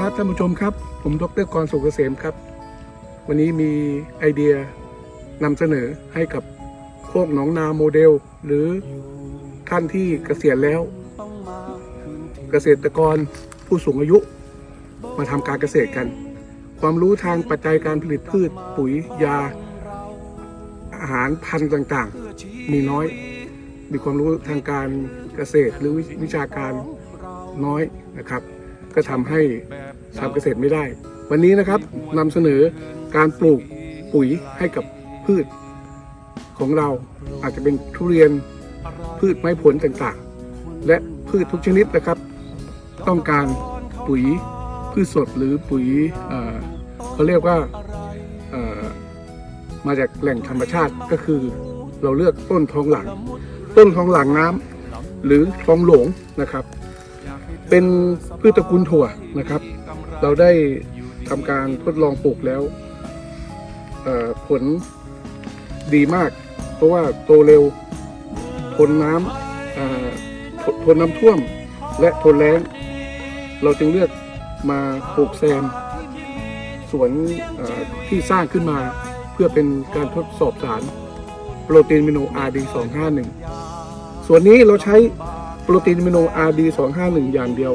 ท่านผู้ชมครับ ผมดรกรสุกเกษมครับ วันนี้มีไอเดียนำเสนอให้กับโคกหนองนาโมเดล หรือท่านที่เกษียณแล้ว เกษตรกรผู้สูงอายุ มาทำการเกษตรกัน ความรู้ทางปัจจัยการผลิตพืช ปุ๋ยยา อาหารพันธุ์ต่างๆ มีน้อย มีความรู้ทางการเกษตรหรือวิชาการน้อยนะครับ ก็ทำให้ทำเกษตรไม่ได้ วันนี้นะครับนำเสนอการปลูกปุ๋ยให้กับพืชของเราอาจจะเป็นทุเรียนพืชไม้ผลต่างๆ และพืชทุกชนิดนะครับ ต้องการปุ๋ยพืชสดหรือปุ๋ยเขาเรียกว่ามาจากแหล่งธรรมชาติก็คือเราเลือกต้นทองหลัง ต้นทองหลังน้ำหรือทองหลงนะครับ เป็นพืชตระกูลถั่วนะครับ เราได้ทำการทดลองปลูกแล้วผลดีมาก เพราะว่าโตเร็วทนน้ำทนทนน้ำท่วมและทนแล้ง เราจึงเลือกมาปลูกแซมสวนที่สร้างขึ้นมาเพื่อเป็นการทดสอบสารโปรตีนมิโน RD 251ส่วนนี้เราใช้ รตีนมิโน RD 251 อย่างเดียว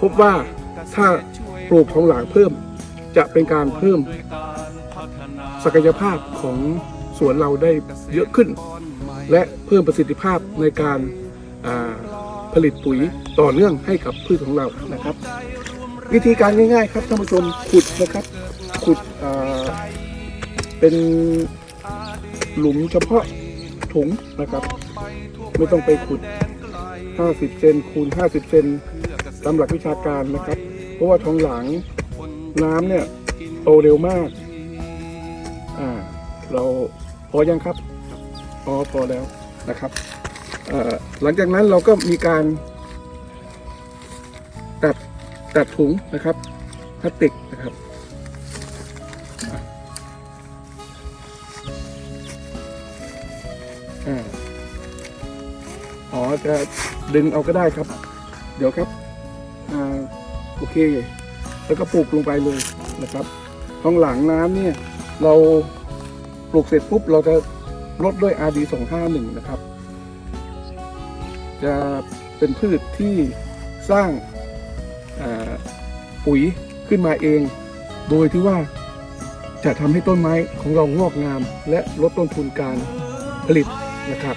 พบว่าถ้าปลูกของหลางเพิ่ม จะเป็นการเพิ่ม ศักยภาพของสวนเราได้เยอะขึ้น และเพิ่มประสิทธิภาพในการาผลิตปุ๋ยต่อเนื่องให้กับพืชของเรานะครับ วิธีการง่ายๆ ครับท่านผู้ชมขุดนะครับขุดเป็นหลุมเฉพาะถุงนะครับ ไม่ต้องไปขุด 50 เซนคูณ 50 เซนตามหลักวิชาการนะครับ เพราะว่าทองหลังน้ำเนี่ยโตเร็วมาก อ่า เราพอยังครับ พอพอแล้วนะครับหลังจากนั้นเราก็มีการตัดตัดถุงนะครับพลาสติกนะครับอ่า อ๋อจะดึงเอาก็ได้ครับ เดี๋ยวครับอ่าโอเค แล้วก็ปลูกลงไปเลยนะครับท้องหลังน้ำเนี่ยเราปลูกเสร็จปุ๊บเราจะลดด้วย RD 251 นะครับ จะเป็นพืชที่สร้างปุ๋ยขึ้นมาเอง โดยที่ว่าจะทำให้ต้นไม้ของเรางอกงาม และลดต้นทุนการผลิตนะครับ